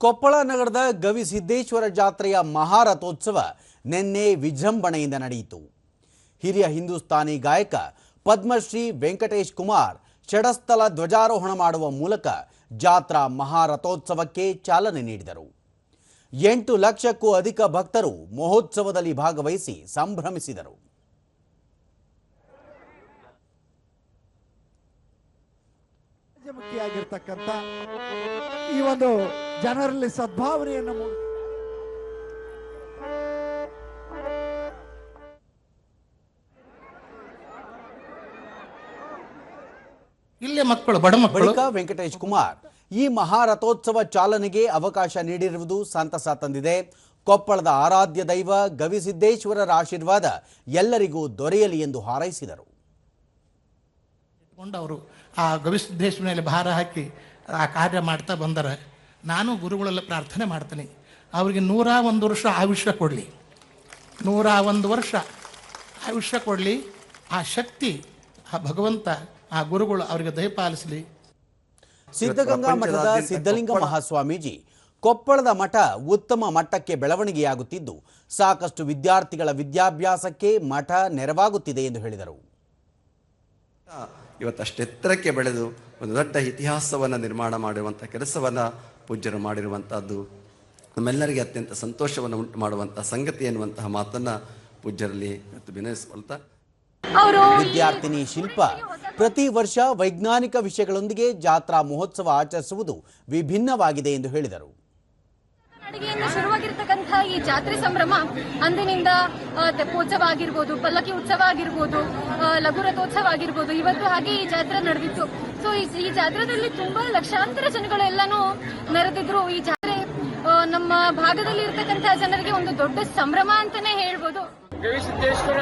ಕೊಪ್ಪಳ ನಗರದ ಗವಿಸಿದ್ದೇಶ್ವರ ಜಾತ್ರೆಯ ಮಹಾರಥೋತ್ಸವ ನಿನ್ನೆ ವಿಜೃಂಭಣೆಯಿಂದ ನಡೆಯಿತು. ಹಿರಿಯ ಹಿಂದೂಸ್ತಾನಿ ಗಾಯಕ ಪದ್ಮಶ್ರೀ ವೆಂಕಟೇಶ್ ಕುಮಾರ್ ಷಡಸ್ಥಲ ಧ್ವಜಾರೋಹಣ ಮಾಡುವ ಮೂಲಕ ಜಾತ್ರಾ ಮಹಾರಥೋತ್ಸವಕ್ಕೆ ಚಾಲನೆ ನೀಡಿದರು. ಎಂಟು ಲಕ್ಷಕ್ಕೂ ಅಧಿಕ ಭಕ್ತರು ಮಹೋತ್ಸವದಲ್ಲಿ ಭಾಗವಹಿಸಿ ಸಂಭ್ರಮಿಸಿದರು. ಈ ಒಂದು ಜನರಲ್ಲಿ ಸದ್ಭಾವನೆಯನ್ನು ಮೂಡಿ. ಇಲ್ಲೇ ಮಕ್ಕಳು ಬಡ ಮಕ್ಕಳು. ಬಳಿಕ ವೆಂಕಟೇಶ್ ಕುಮಾರ್ ಈ ಮಹಾರಥೋತ್ಸವ ಚಾಲನೆಗೆ ಅವಕಾಶ ನೀಡಿರುವುದು ಸಂತಸ ತಂದಿದೆ. ಕೊಪ್ಪಳದ ಆರಾಧ್ಯ ದೈವ ಗವಿಸಿದ್ದೇಶ್ವರರ ಆಶೀರ್ವಾದ ಎಲ್ಲರಿಗೂ ದೊರೆಯಲಿ ಎಂದು ಹಾರೈಸಿದರು. ಅವರು ಆ ಗವಿಸಿದ್ದೇಶ್ವರ ಮೇಲೆ ಭಾರ ಹಾಕಿ ಆ ಕಾರ್ಯ ಮಾಡ್ತಾ ಬಂದರೆ. ನಾನು ಗುರುಗಳೆಲ್ಲ ಪ್ರಾರ್ಥನೆ ಮಾಡ್ತೀನಿ. ಅವರಿಗೆ ನೂರ ಒಂದು ವರ್ಷ ಆಯುಷ್ಯ ಕೊಡಲಿ. ನೂರ ಒಂದು ವರ್ಷ ಆಯುಷ್ಯ ಕೊಡಲಿ. ಆ ಶಕ್ತಿ ಆ ಭಗವಂತ ಆ ಗುರುಗಳು ಅವರಿಗೆ ದಯಪಾಲಿಸಲಿ ಸಿದ್ಧಗಂಗಾ ಮಠದ ಸಿದ್ಧಲಿಂಗ ಮಹಾಸ್ವಾಮೀಜಿ ಕೊಪ್ಪಳದ ಮಠ ಉತ್ತಮ ಮಟ್ಟಕ್ಕೆ ಬೆಳವಣಿಗೆಯಾಗುತ್ತಿದ್ದು ಸಾಕಷ್ಟು ವಿದ್ಯಾರ್ಥಿಗಳ ವಿದ್ಯಾಭ್ಯಾಸಕ್ಕೆ ಮಠ ನೆರವಾಗುತ್ತಿದೆ ಎಂದು ಹೇಳಿದರು. ಇವತ್ತು ಅಷ್ಟೆತ್ತರಕ್ಕೆ ಬೆಳೆದು ಒಂದು ದೊಡ್ಡ ಇತಿಹಾಸವನ್ನು ನಿರ್ಮಾಣ ಮಾಡುವಂಥ ಕೆಲಸವನ್ನು ಪೂಜ್ಯರು ಮಾಡಿರುವಂಥದ್ದು ನಮ್ಮೆಲ್ಲರಿಗೆ ಅತ್ಯಂತ ಸಂತೋಷವನ್ನು ಉಂಟು ಮಾಡುವಂಥ ಸಂಗತಿ ಎನ್ನುವಂತಹ ಮಾತನ್ನು ಪೂಜ್ಯರಲ್ಲಿ ಇವತ್ತು ವಿನಯಿಸ್ಕೊಳ್ತಾ ವಿದ್ಯಾರ್ಥಿನಿ ಶಿಲ್ಪ ಪ್ರತಿ ವರ್ಷ ವೈಜ್ಞಾನಿಕ ವಿಷಯಗಳೊಂದಿಗೆ ಜಾತ್ರಾ ಮಹೋತ್ಸವ ಆಚರಿಸುವುದು ವಿಭಿನ್ನವಾಗಿದೆ ಎಂದು ಹೇಳಿದರು. ಅಡಿಗೆಯಿಂದ ಶುರುವಾಗಿರ್ತಕ್ಕಂಥ ಈ ಜಾತ್ರೆ ಸಂಭ್ರಮ ಅಂದಿನಿಂದ ತೆಪ್ಪೋತ್ಸವ ಆಗಿರ್ಬೋದು ಪಲ್ಲಕ್ಕಿ ಉತ್ಸವ ಆಗಿರ್ಬೋದು ಲಘು ರಥೋತ್ಸವ ಆಗಿರ್ಬೋದು ಇವತ್ತು ಹಾಗೆ ಈ ಜಾತ್ರೆ ನಡೆದಿತ್ತು. ಸೊ ಈ ಜಾತ್ರೆಯಲ್ಲಿ ಜಾತ್ರೆದಲ್ಲಿ ತುಂಬಾ ಲಕ್ಷಾಂತರ ಜನಗಳೆಲ್ಲಾನು ನೆರೆದಿದ್ರು. ಈ ಜಾತ್ರೆ ನಮ್ಮ ಭಾಗದಲ್ಲಿ ಇರ್ತಕ್ಕಂಥ ಜನರಿಗೆ ಒಂದು ದೊಡ್ಡ ಸಂಭ್ರಮ ಅಂತಾನೆ ಹೇಳ್ಬೋದು.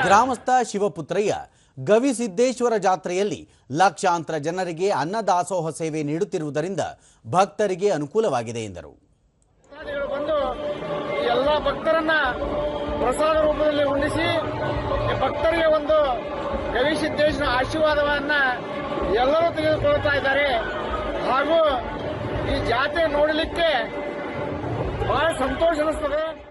ಗ್ರಾಮಸ್ಥ ಶಿವಪುತ್ರಯ್ಯ ಗವಿಸಿದ್ದೇಶ್ವರ ಜಾತ್ರೆಯಲ್ಲಿ ಲಕ್ಷಾಂತರ ಜನರಿಗೆ ಅನ್ನದಾಸೋಹ ಸೇವೆ ನೀಡುತ್ತಿರುವುದರಿಂದ ಭಕ್ತರಿಗೆ ಅನುಕೂಲವಾಗಿದೆ ಎಂದರು. ಭಕ್ತರನ್ನ ಪ್ರಸಾದ ರೂಪದಲ್ಲಿ ಉಣಿಸಿ ಭಕ್ತರಿಗೆ ಒಂದು ಗವಿಸಿದ್ದೇಶ್ವರ ಆಶೀರ್ವಾದವನ್ನ ಎಲ್ಲರೂ ತೆಗೆದುಕೊಳ್ತಾ ಇದ್ದಾರೆ. ಹಾಗೂ ಈ ಜಾತ್ರೆ ನೋಡಲಿಕ್ಕೆ ಬಹಳ ಸಂತೋಷ ಅನಿಸ್ತದೆ.